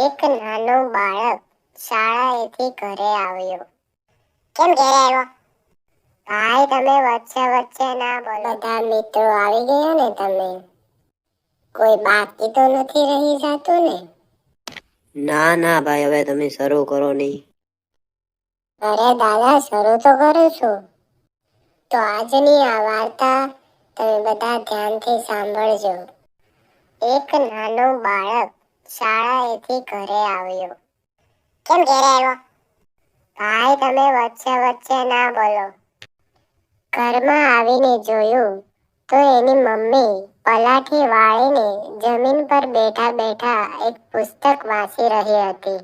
એક નાનો બાળક શાળાએથી ઘરે આવ્યો. કેમ ઘરે આવ્યો? ભાઈ તમે વચ્ચે વચ્ચે ના બોલો. બધા મિત્રો આવી ગયા ને તમે. કોઈ બાકી તો નથી રહી જાતું ને? ના ના ભાઈ હવે તમે શરૂ કરો નહીં. અરે દાદા શરૂ તો કરું છું. તો આજની આ વાર્તા તમે બધા ધ્યાનથી સાંભળજો. એક નાનો બાળક શાળાએથી ઘરે આવ્યો. કેમ ઘેરે આવ્યો? ભાઈ, તમે વચ્ચે વચ્ચે ના બોલો. ઘરમાં આવીને જોયું તો એની મમ્મી પલાઠી વાળીને જમીન પર બેઠા બેઠા એક પુસ્તક વાંચી રહી હતી.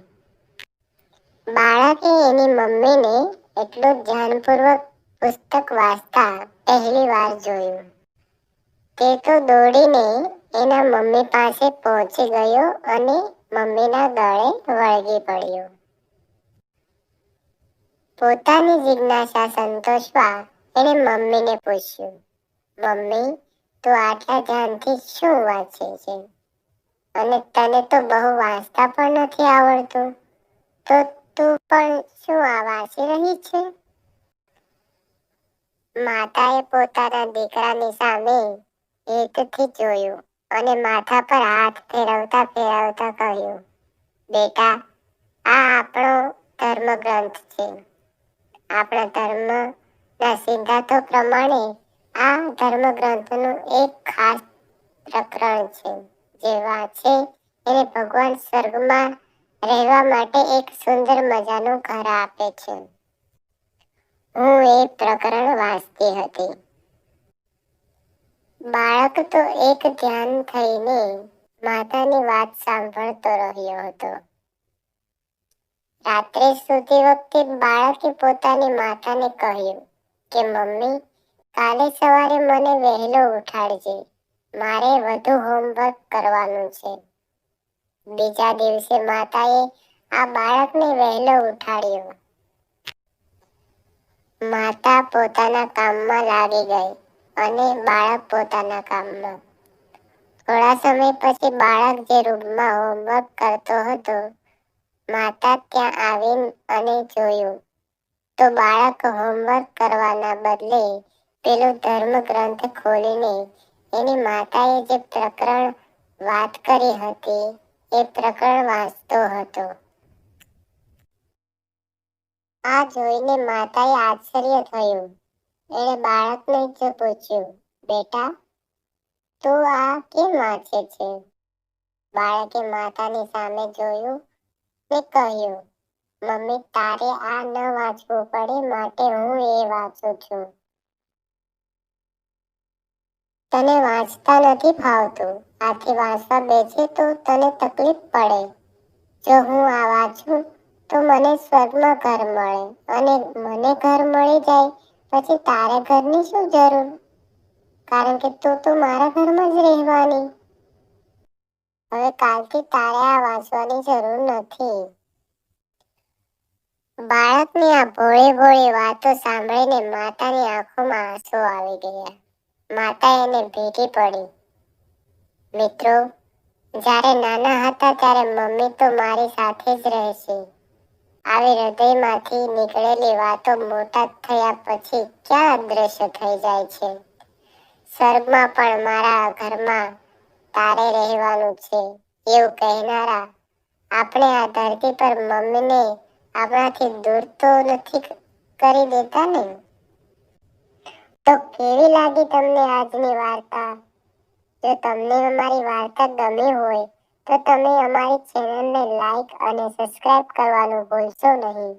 બાળકે એની મમ્મીને એટલું ધ્યાનપૂર્વક પુસ્તક વાંચતા પહેલી વાર જોયું. તે તો દોડીને એના મમ્મી પાસે પહોંચી ગયો અને મમ્મીના ગળે વળગી પડ્યો. પોતાની જિજ્ઞાસા સંતોષવા એણે મમ્મીને પૂછ્યું, મમ્મી, તું આટલા ધ્યાનથી શું વાંચે છે? અને તને તો બહુ વાંચતા પણ નથી આવડતું. તો તું પણ શું આ વાંચી રહી છે? માતાએ પોતાના દીકરાની સામે હેતથી જોયું. અને માથા પર હાથ ફેરવતા ફેરવતા કહ્યું, બેટા, આ આપણો ધર્મગ્રંથ છે. આપણા ધર્મના સિદ્ધાંતો પ્રમાણે આ ધર્મગ્રંથનું એક ખાસ પ્રકરણ છે, જે વાંચે એને ભગવાન સ્વર્ગમાં રહેવા માટે એક સુંદર મજાનું ઘર આપે છે. હું એ પ્રકરણ વાંચતી હતી. બાળક તો એક ધ્યાન થઈને માતાની વાત સાંભળતો રહ્યો હતો. રાત્રે સૂતી વખતે બાળકે પોતાની માતાને કહ્યું કે, મમ્મી, કાલે સવારે મને વહેલો ઉઠાડજે. મારે વધુ હોમવર્ક કરવાનું છે. બીજા દિવસે માતાએ આ બાળકને વહેલો ઉઠાડ્યો. માતા પોતાના કામમાં લાગી ગઈ. અને બાળક પોતાના કામમાં. થોડા સમય પછી બાળક જે રૂમમાં હોમવર્ક કરતો હતો, માતા ત્યાં આવી અને જોયું. તો બાળક હોમવર્ક કરવાના બદલે પેલો ધર્મ ગ્રંથ ખોલીને એની માતાએ જે પ્રકરણ વાત કરી હતી, એ પ્રકરણ વાંચતો હતો. આ જોઈને માતાએ આશ્ચર્ય થયું. એણે બાળકને જ પૂછ્યું, બેટા, તું આ કેમ વાંચે છે? બાળકે માતાની સામે જોયું ને કહ્યું, મમ્મી, તારે આ ન વાંચવું પડે, માટે હું એ વાંચું છું. તને વાંચતા નથી ફાવતું, આથી વાંચવા બેસે તો તને તકલીફ પડે. જો હું આ વાંચું, તો મને સ્વર્ગમાં ઘર મળે, અને મને ઘર મળી જાય પછી તારે ઘરની શું જરૂર? કારણ કે તું તો મારા ઘરમાં જ રહેવાની. હવે કાલથી તારે આ વાંચવાની જરૂર નથી. બાળકની આ ભોળી ભોળી વાતો સાંભળીને માતાની આંખોમાં આંસુ આવી ગયા. માતા એને ભેટી પડી. મિત્રો, જ્યારે નાના હતા ત્યારે મમ્મી તો મારી સાથે જ રહેશે. આવી હૃદયમાંથી નીકળેલી વાતો મોટા થયા પછી ક્યાં અદ્રશ્ય થઈ જાય છે? સ્વર્ગમાં પણ મારા ઘરમાં તારે રહેવાનું છે, એવું કહેનારા. આપણે આ ધરતી પર મમ્મીને આપણાથી દૂર તો નથી કરી દેતા ને? તો કેવી લાગી તમને આજની વાર્તા? જો તમને અમારી વાર્તા ગમી હોય તો તમે અમારી ચેનલને લાઈક અને સબસ્ક્રાઇબ કરવાનું ભૂલશો નહીં.